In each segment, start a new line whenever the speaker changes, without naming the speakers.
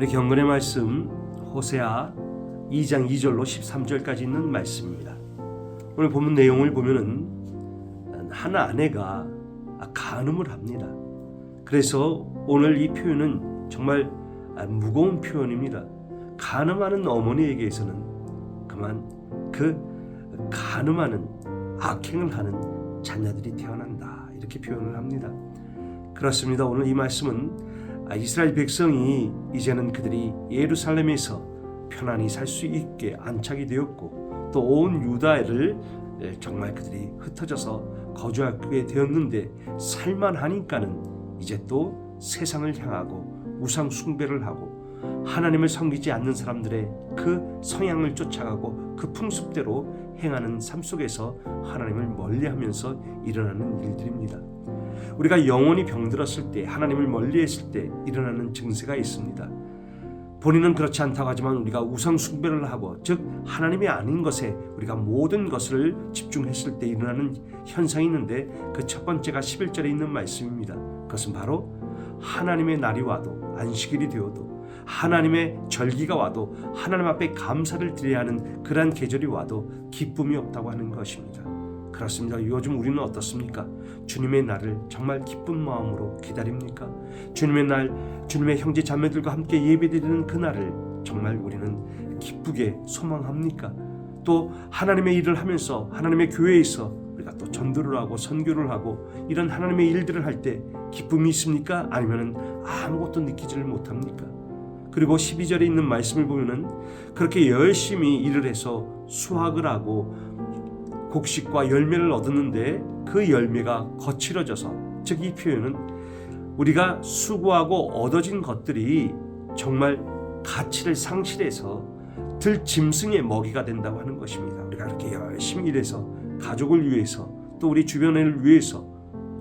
우리 경건의 말씀 호세아 2장 2절로 13절까지 있는 말씀입니다. 오늘 본문 내용을 보면은 한 아내가 간음을 합니다. 그래서 오늘 이 표현은 정말 무거운 표현입니다. 간음하는 어머니에게서는 그만 그 간음하는 악행을 하는 자녀들이 태어난다 이렇게 표현을 합니다. 그렇습니다. 오늘 이 말씀은 이스라엘 백성이 이제는 그들이 예루살렘에서 편안히 살 수 있게 안착이 되었고 또 온 유다를 정말 그들이 흩어져서 거주하게 되었는데 살만하니까는 이제 또 세상을 향하고 우상 숭배를 하고 하나님을 섬기지 않는 사람들의 그 성향을 쫓아가고 그 풍습대로 행하는 삶 속에서 하나님을 멀리하면서 일어나는 일들입니다. 우리가 영혼이 병들었을 때 하나님을 멀리했을 때 일어나는 증세가 있습니다. 본인은 그렇지 않다고 하지만 우리가 우상 숭배를 하고 즉 하나님이 아닌 것에 우리가 모든 것을 집중했을 때 일어나는 현상이 있는데 그 첫 번째가 11절에 있는 말씀입니다. 그것은 바로 하나님의 날이 와도 안식일이 되어도 하나님의 절기가 와도 하나님 앞에 감사를 드려야 하는 그러한 계절이 와도 기쁨이 없다고 하는 것입니다. 그렇습니다. 요즘 우리는 어떻습니까? 주님의 날을 정말 기쁜 마음으로 기다립니까? 주님의 날, 주님의 형제 자매들과 함께 예배드리는 그 날을 정말 우리는 기쁘게 소망합니까? 또 하나님의 일을 하면서 하나님의 교회에서 우리가 또 전도를 하고 선교를 하고 이런 하나님의 일들을 할 때 기쁨이 있습니까? 아니면은 아무것도 느끼지를 못합니까? 그리고 12절에 있는 말씀을 보면은 그렇게 열심히 일을 해서 수확을 하고 곡식과 열매를 얻었는데 그 열매가 거칠어져서 즉 이 표현은 우리가 수고하고 얻어진 것들이 정말 가치를 상실해서 들 짐승의 먹이가 된다고 하는 것입니다. 우리가 그렇게 열심히 일해서 가족을 위해서 또 우리 주변을 위해서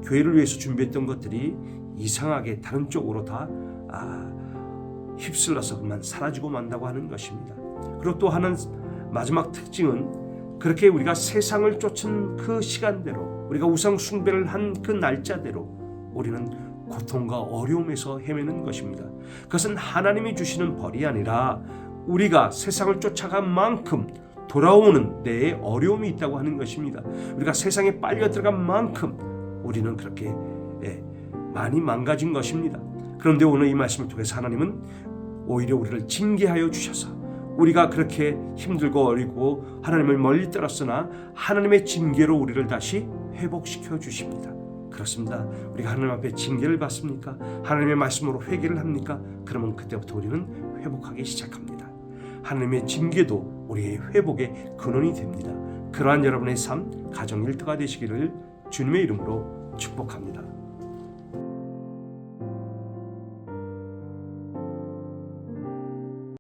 교회를 위해서 준비했던 것들이 이상하게 다른 쪽으로 다 아, 휩쓸려서 그만 사라지고 만다고 하는 것입니다. 그리고 또 하는 마지막 특징은 그렇게 우리가 세상을 쫓은 그 시간대로 우리가 우상 숭배를 한 그 날짜대로 우리는 고통과 어려움에서 헤매는 것입니다. 그것은 하나님이 주시는 벌이 아니라 우리가 세상을 쫓아간 만큼 돌아오는 내에 어려움이 있다고 하는 것입니다. 우리가 세상에 빨려 들어간 만큼 우리는 그렇게 예, 많이 망가진 것입니다. 그런데 오늘 이 말씀을 통해서 하나님은 오히려 우리를 징계하여 주셔서 우리가 그렇게 힘들고 어리고 하나님을 멀리 떠났으나 하나님의 징계로 우리를 다시 회복시켜 주십니다. 그렇습니다. 우리가 하나님 앞에 징계를 받습니까? 하나님의 말씀으로 회개를 합니까? 그러면 그때부터 우리는 회복하기 시작합니다. 하나님의 징계도 우리의 회복의 근원이 됩니다. 그러한 여러분의 삶, 가정 일터가 되시기를 주님의 이름으로 축복합니다.